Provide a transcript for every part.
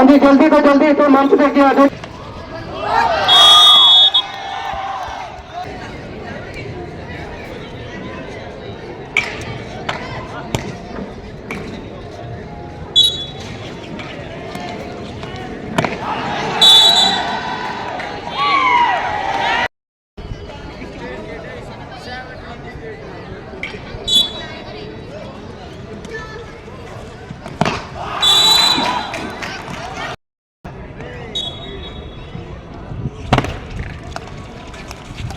ਹਾਂਜੀ ਜਲਦੀ ਤੋਂ ਜਲਦੀ ਇੱਥੇ ਮੰਚ ਤੇ ਅੱਗੇ ਆ ਜਾਓ ਅੱਜ ਸੁਰਿੰਦਰ ਸਿੰਘ ਮਿੰਨੀ ਅੱਜ ਜਿਹੜੇ ਕਿਤੇ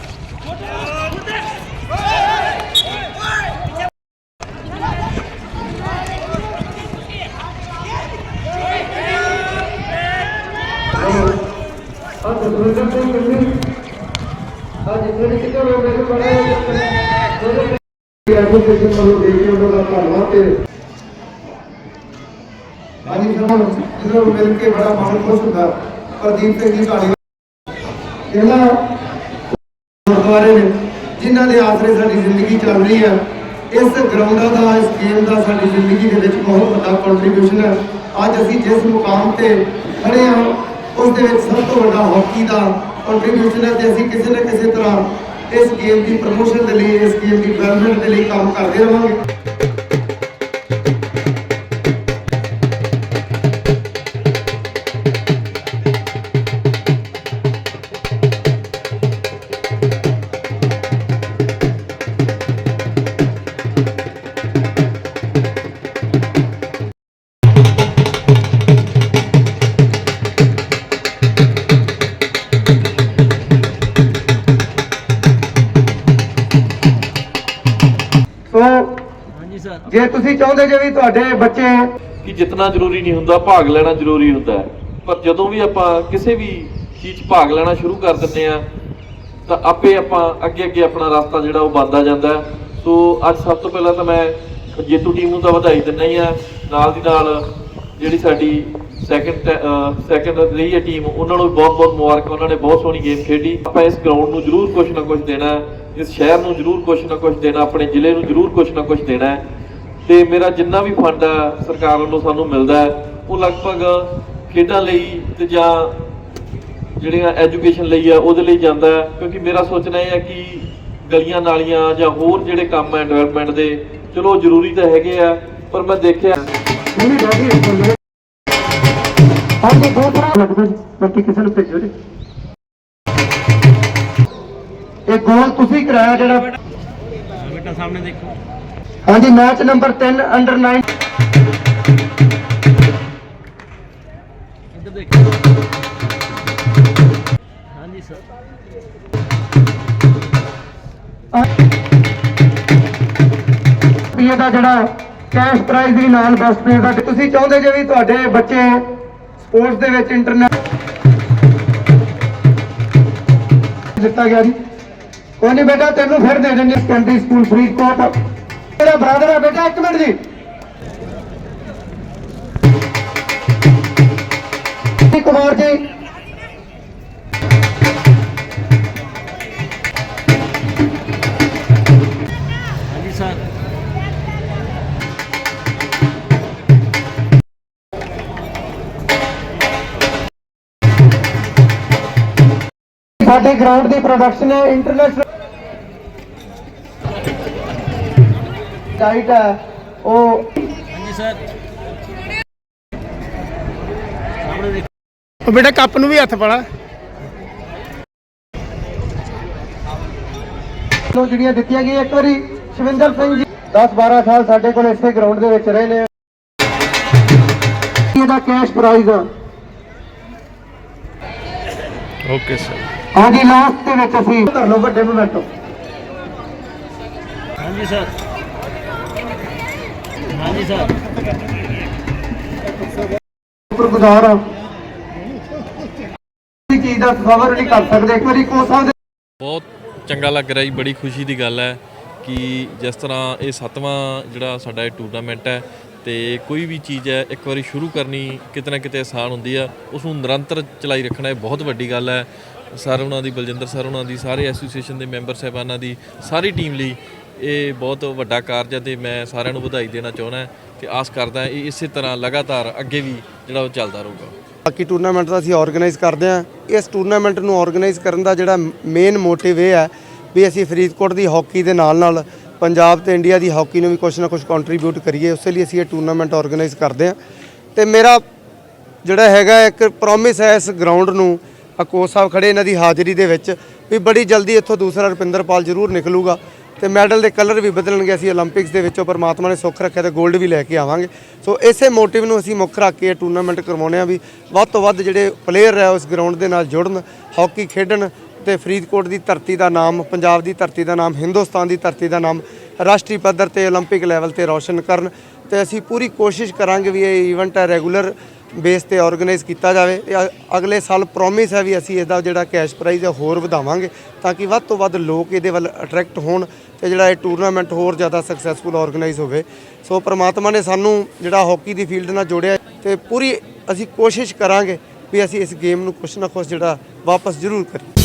ਲੋਕ ਮੈਨੂੰ ਬੜਾ ਐਜੂਕੇਸ਼ਨ ਵੱਲੋਂ ਦੇ ਕੇ ਉਹਨਾਂ ਦਾ ਧੰਨਵਾਦ ਤੇ ਹਾਂਜੀ ਸਰਵਣ ਜਿਹਨੂੰ ਮਿਲ ਕੇ ਬੜਾ ਮਨ ਖੁਸ਼ ਹੁੰਦਾ ਪ੍ਰਦੀਪ ਸਿੰਘ ਜੀ ਢਾਲੀ ਇਹਨਾਂ ਗੁਰਦੁਆਰੇ ਨੇ ਜਿਨ੍ਹਾਂ ਦੇ ਆਸਰੇ ਸਾਡੀ ਜ਼ਿੰਦਗੀ ਚੱਲ ਰਹੀ ਹੈ ਇਸ ਗਰਾਊਂਡਾਂ ਦਾ, ਇਸ ਗੇਮ ਦਾ ਸਾਡੀ ਜ਼ਿੰਦਗੀ ਦੇ ਵਿੱਚ ਬਹੁਤ ਵੱਡਾ ਕੰਟਰੀਬਿਊਸ਼ਨ ਹੈ ਅੱਜ ਅਸੀਂ ਜਿਸ ਮੁਕਾਮ ਤੇ ਖੜੇ ਹਾਂ ਉਸ ਦੇ ਵਿੱਚ ਸਭ ਤੋਂ ਵੱਡਾ ਹਾਕੀ ਦਾ ਕੰਟਰੀਬਿਊਸ਼ਨ ਹੈ ਤੇ ਅਸੀਂ ਕਿਸੇ ਨਾ ਕਿਸੇ ਤਰ੍ਹਾਂ ਇਸ ਗੇਮ ਦੀ ਪ੍ਰਮੋਸ਼ਨ ਦੇ ਲਈ, ਇਸ ਗੇਮ ਦੀ ਡਿਵੈਲਪਮੈਂਟ ਦੇ ਲਈ ਕੰਮ ਕਰਦੇ ਰਹਾਂਗੇ ਜੇ ਤੁਸੀਂ ਚਾਹੁੰਦੇ ਜੇ ਵੀ ਤੁਹਾਡੇ ਬੱਚੇ ਕਿ ਜਿੱਤਣਾ ਜ਼ਰੂਰੀ ਨਹੀਂ ਹੁੰਦਾ, ਭਾਗ ਲੈਣਾ ਜ਼ਰੂਰੀ ਹੁੰਦਾ ਹੈ। ਪਰ ਜਦੋਂ ਵੀ ਆਪਾਂ ਕਿਸੇ ਵੀ ਚੀਜ਼ 'ਚ ਭਾਗ ਲੈਣਾ ਸ਼ੁਰੂ ਕਰ ਦਿੰਦੇ ਆ ਤਾਂ ਆਪੇ ਆਪਾਂ ਅੱਗੇ ਅੱਗੇ ਆਪਣਾ ਰਸਤਾ ਜਿਹੜਾ ਉਹ ਬਣਦਾ ਜਾਂਦਾ ਸੋ ਅੱਜ ਸਭ ਤੋਂ ਪਹਿਲਾਂ ਤਾਂ ਮੈਂ ਜੇਤੂ ਟੀਮ ਨੂੰ ਤਾਂ ਵਧਾਈ ਦਿੰਦਾ ਹੀ ਆ ਨਾਲ ਦੀ ਨਾਲ ਜਿਹੜੀ ਸਾਡੀ ਸੈਕੰਡ ਸੈਕੰਡ ਰਹੀ ਹੈ ਟੀਮ, ਉਹਨਾਂ ਨੂੰ ਬਹੁਤ ਬਹੁਤ ਮੁਬਾਰਕ, ਉਹਨਾਂ ਨੇ ਬਹੁਤ ਸੋਹਣੀ ਗੇਮ ਖੇਡੀ। ਆਪਾਂ ਇਸ ਗਰਾਊਂਡ ਨੂੰ ਜ਼ਰੂਰ ਕੁਝ ਨਾ ਕੁਝ ਦੇਣਾ ਇਸ ਸ਼ਹਿਰ ਨੂੰ ਜ਼ਰੂਰ ਕੁਝ ਨਾ ਕੁਝ ਦੇਣਾ, ਆਪਣੇ ਜ਼ਿਲ੍ਹੇ ਨੂੰ ਜ਼ਰੂਰ ਕੁਝ ਨਾ ਕੁਝ ਦੇਣਾ ਤੇ ਮੇਰਾ ਜਿੰਨਾ ਵੀ ਫੰਡ ਹੈ ਸਰਕਾਰ ਵੱਲੋਂ ਸਾਨੂੰ ਮਿਲਦਾ ਹੈ ਉਹ ਲਗਭਗ ਖੇਡਾਂ ਲਈ ਤੇ ਜਾਂ ਜਿਹੜੀਆਂ ਐਜੂਕੇਸ਼ਨ ਲਈ ਆ ਉਹਦੇ ਲਈ ਜਾਂਦਾ ਕਿਉਂਕਿ ਮੇਰਾ ਸੋਚਣਾ ਇਹ ਹੈ ਕਿ ਗਲੀਆਂ ਨਾਲੀਆਂ ਜਾਂ ਹੋਰ ਜਿਹੜੇ ਕੰਮ ਹੈ ਡਿਵੈਲਪਮੈਂਟ ਦੇ ਚਲੋ ਜ਼ਰੂਰੀ ਤਾਂ ਹੈਗੇ ਆ ਪਰ ਮੈਂ ਦੇਖਿਆ ਹਾਂਜੀ ਲੱਗਦਾ ਬਾਕੀ ਕਿਸੇ ਨੂੰ ਭੇਜੋ ਜੀ। ਇਹ ਗੋਲ ਤੁਸੀਂ ਕਰਾਇਆ ਜਿਹੜਾ ਬੇਟਾ ਸਾਹਮਣੇ ਦੇਖੋ। ਹਾਂਜੀ ਮੈਚ ਨੰਬਰ 3 ਅੰਡਰ 9 ਇੱਧਰ ਦੇਖੋ। ਹਾਂਜੀ ਸਰ ਰੁਪਏ ਦਾ ਜਿਹੜਾ ਕੈਸ਼ ਪ੍ਰਾਈਜ਼ ਵੀ ਨਾਲ ਬੈਸਟ ਪਲੇਅਰ ਦਾ ਤੁਸੀਂ ਚਾਹੁੰਦੇ ਜੇ ਵੀ ਤੁਹਾਡੇ ਬੱਚੇ ਸਪੋਰਟਸ ਦੇ ਵਿੱਚ ਇੰਟਰਨੈਟ ਦਿੱਤਾ ਗਿਆ ਜੀ। ਕੋਈ ਨਹੀਂ ਬੇਟਾ ਤੈਨੂੰ ਫਿਰ ਦੇ ਦੇਣਗੇ ਸੈਕੰਡਰੀ ਸਕੂਲ ਫਰੀਦਕੋਟ। ਮੇਰਾ ਬ੍ਰਦਰ ਹੈ ਬੇਟਾ ਇੱਕ ਮਿੰਟ ਜੀ। ਜੀ ਕੁਮਾਰ ਜੀ। ਹਾਂਜੀ ਸਰ। ਸਾਡੇ ਗਰਾਊਂਡ ਦੀ ਪ੍ਰੋਡਕਸ਼ਨ ਹੈ ਇੰਟਰਨੈਸ਼ਨਲ ਹੈ ਉਹ ਹਾਂਜੀ ਸਰ। ਸਾਹਮਣੇ ਦੇਖੋ। ਉਹ ਬੇਟਾ ਕੱਪ ਨੂੰ ਵੀ ਹੱਥ ਪਾਲਾ ਨੂੰ ਜਿਹੜੀਆਂ ਦਿੱਤੀਆਂ ਗਈਆਂ ਇੱਕ ਵਾਰੀ ਸ਼ਿਵਿੰਦਰ ਸਿੰਘ ਜੀ। 10 12 ਸਾਲ ਸਾਡੇ ਕੋਲ ਇਸੇ ਗਰਾਊਂਡ ਦੇ ਵਿੱਚ ਰਹੇ ਨੇ। ਇਹਦਾ ਕੈਸ਼ ਪ੍ਰਾਈਜ਼ ਓਕੇ ਸਰ ਹਾਂਜੀ ਲਾਸਟ ਦੇ ਵਿੱਚ ਅਸੀਂ ਧਰ ਲਓ ਵੱਡੇ ਮੋਮੈਂਟੋ। ਹਾਂਜੀ ਸਰ। ਹਾਂਜੀ ਸਰ। ਸ਼ੁਕਰਗੁਜ਼ਾਰ ਹਾਂ ਇਸ ਚੀਜ਼ ਦਾ ਤਸਵਰ ਨਹੀਂ ਕਰ ਸਕਦੇ। ਇੱਕ ਵਾਰੀ ਕੋਚ ਸਾਹਿਬ ਦੇ ਬਹੁਤ ਚੰਗਾ ਲੱਗ ਰਿਹਾ ਜੀ ਬੜੀ ਖੁਸ਼ੀ ਦੀ ਗੱਲ ਹੈ ਕਿ ਜਿਸ ਤਰ੍ਹਾਂ ਇਹ ਸੱਤਵਾਂ ਜਿਹੜਾ ਸਾਡਾ ਇਹ ਟੂਰਨਾਮੈਂਟ ਹੈ ਤੇ ਕੋਈ ਵੀ ਚੀਜ਼ ਹੈ ਇੱਕ ਵਾਰੀ ਸ਼ੁਰੂ ਕਰਨੀ ਕਿਤੇ ਨਾ ਕਿਤੇ ਆਸਾਨ ਹੁੰਦੀ ਆ। ਉਸ ਨੂੰ ਨਿਰੰਤਰ ਚਲਾਈ ਰੱਖਣਾ ਇਹ ਬਹੁਤ ਵੱਡੀ ਗੱਲ ਹੈ। ਸਰ ਉਹਨਾਂ ਦੀ ਬਲਜਿੰਦਰ ਸਰ ਉਹਨਾਂ ਦੀ ਸਾਰੇ ਐਸੋਸੀਏਸ਼ਨ ਦੇ ਮੈਂਬਰ ਸਾਹਿਬਾਨਾਂ ਦੀ ਸਾਰੀ ਟੀਮ ਲਈ ਇਹ ਬਹੁਤ ਵੱਡਾ ਕਾਰਜ ਹੈ ਤੇ ਮੈਂ ਸਾਰਿਆਂ ਨੂੰ ਵਧਾਈ ਦੇਣਾ ਚਾਹੁੰਦਾ ਤੇ ਆਸ ਕਰਦਾ ਇਹ ਇਸੇ ਤਰ੍ਹਾਂ ਲਗਾਤਾਰ ਅੱਗੇ ਵੀ ਜਿਹੜਾ ਉਹ ਚੱਲਦਾ ਰਹੂਗਾ। ਬਾਕੀ ਟੂਰਨਾਮੈਂਟ ਦਾ ਅਸੀਂ ਆਰਗੇਨਾਈਜ਼ ਕਰਦੇ ਹਾਂ। ਇਸ ਟੂਰਨਾਮੈਂਟ ਨੂੰ ਆਰਗੇਨਾਈਜ਼ ਕਰਨ ਦਾ ਜਿਹੜਾ ਮੇਨ ਮੋਟਿਵ ਇਹ ਹੈ ਵੀ ਅਸੀਂ ਫਰੀਦਕੋਟ ਦੀ ਹਾਕੀ ਦੇ ਨਾਲ ਨਾਲ ਪੰਜਾਬ ਤੇ ਇੰਡੀਆ ਦੀ ਹਾਕੀ ਨੂੰ ਵੀ ਕੁਝ ਨਾ ਕੁਝ ਕੰਟਰੀਬਿਊਟ ਕਰੀਏ, ਉਸੇ ਲਈ ਅਸੀਂ ਇਹ ਟੂਰਨਾਮੈਂਟ ਆਰਗੇਨਾਈਜ਼ ਕਰਦੇ ਹਾਂ। ਤੇ ਮੇਰਾ ਜਿਹੜਾ ਹੈਗਾ ਇੱਕ ਪ੍ਰੋਮਿਸ ਹੈ ਇਸ ਗਰਾਊਂਡ ਨੂੰ ਅਕੋਚ ਸਾਹਿਬ ਖੜੇ ਇਹਨਾਂ ਦੀ ਹਾਜ਼ਰੀ ਦੇ ਵਿੱਚ, ਵੀ ਬੜੀ ਜਲਦੀ ਇੱਥੋਂ ਦੂਸਰਾ ਰੁਪਿੰਦਰਪਾਲ ਜ਼ਰੂਰ ਨਿਕਲੂਗਾ। ਤੇ ਮੈਡਲ ਦੇ ਕਲਰ ਵੀ ਬਦਲਣਗੇ ਅਸੀਂ 올림픽ਸ ਦੇ ਵਿੱਚੋਂ ਪਰਮਾਤਮਾ ਨੇ ਸੁੱਖ ਰੱਖਿਆ ਤੇ 골ਡ ਵੀ ਲੈ ਕੇ ਆਵਾਂਗੇ। ਸੋ ਇਸੇ ਮੋਟਿਵ ਨੂੰ ਅਸੀਂ ਮੁੱਖ ਰੱਖ ਕੇ ਇਹ ਟੂਰਨਾਮੈਂਟ ਕਰਵਾਉਣੇ ਆ ਵੀ ਵੱਧ ਤੋਂ ਵੱਧ ਜਿਹੜੇ ਪਲੇਅਰ ਆ ਉਸ ਗਰਾਊਂਡ ਦੇ ਨਾਲ ਜੁੜਨ ਹਾਕੀ ਖੇਡਣ ਤੇ ਫਰੀਦਕੋਟ ਦੀ ਧਰਤੀ ਦਾ ਨਾਮ, ਪੰਜਾਬ ਦੀ ਧਰਤੀ ਦਾ ਨਾਮ, ਹਿੰਦੁਸਤਾਨ ਦੀ ਧਰਤੀ ਦਾ ਨਾਮ ਰਾਸ਼ਟਰੀ ਪੱਧਰ ਤੇ 올림픽 ਲੈਵਲ ਤੇ ਰੌਸ਼ਨ ਕਰਨ ਤੇ ਅਸੀਂ ਪੂਰੀ ਕੋਸ਼ਿਸ਼ ਕਰਾਂਗੇ ਵੀ ਇਹ ਇਵੈਂਟ ਹੈ ਰੈਗੂਲਰ ਬੇਸ ਤੇ ਆਰਗੇਨਾਈਜ਼ ਕੀਤਾ ਜਾਵੇ। ਇਹ ਅਗਲੇ ਸਾਲ ਪ੍ਰੋਮਿਸ ਹੈ ਵੀ ਅਸੀਂ ਇਹਦਾ ਜਿਹੜਾ ਕੈਸ਼ ਪ੍ਰਾਈਜ਼ ਹੈ ਹੋਰ ਵਧਾਵਾਂਗੇ ਤਾਂ ਕਿ ਵੱਧ ਤੋਂ ਵੱਧ ਲੋਕ ਇਹਦੇ ਵੱਲ ਅਟਰੈਕਟ ਹੋਣ ਤੇ ਜਿਹੜਾ ਇਹ ਟੂਰਨਾਮੈਂਟ ਹੋਰ ਜ਼ਿਆਦਾ ਸਕਸੈਸਫੁਲ ਆਰਗੇਨਾਈਜ਼ ਹੋਵੇ। ਸੋ ਪ੍ਰਮਾਤਮਾ ਨੇ ਸਾਨੂੰ ਜਿਹੜਾ ਹਾਕੀ ਦੀ ਫੀਲਡ ਨਾਲ ਜੋੜਿਆ ਤੇ ਪੂਰੀ ਅਸੀਂ ਕੋਸ਼ਿਸ਼ ਕਰਾਂਗੇ ਵੀ ਅਸੀਂ ਇਸ ਗੇਮ ਨੂੰ ਕੁਛ ਨਾ ਕੁਛ ਜਿਹੜਾ ਵਾਪਸ ਜ਼ਰੂਰ ਕਰੀਏ।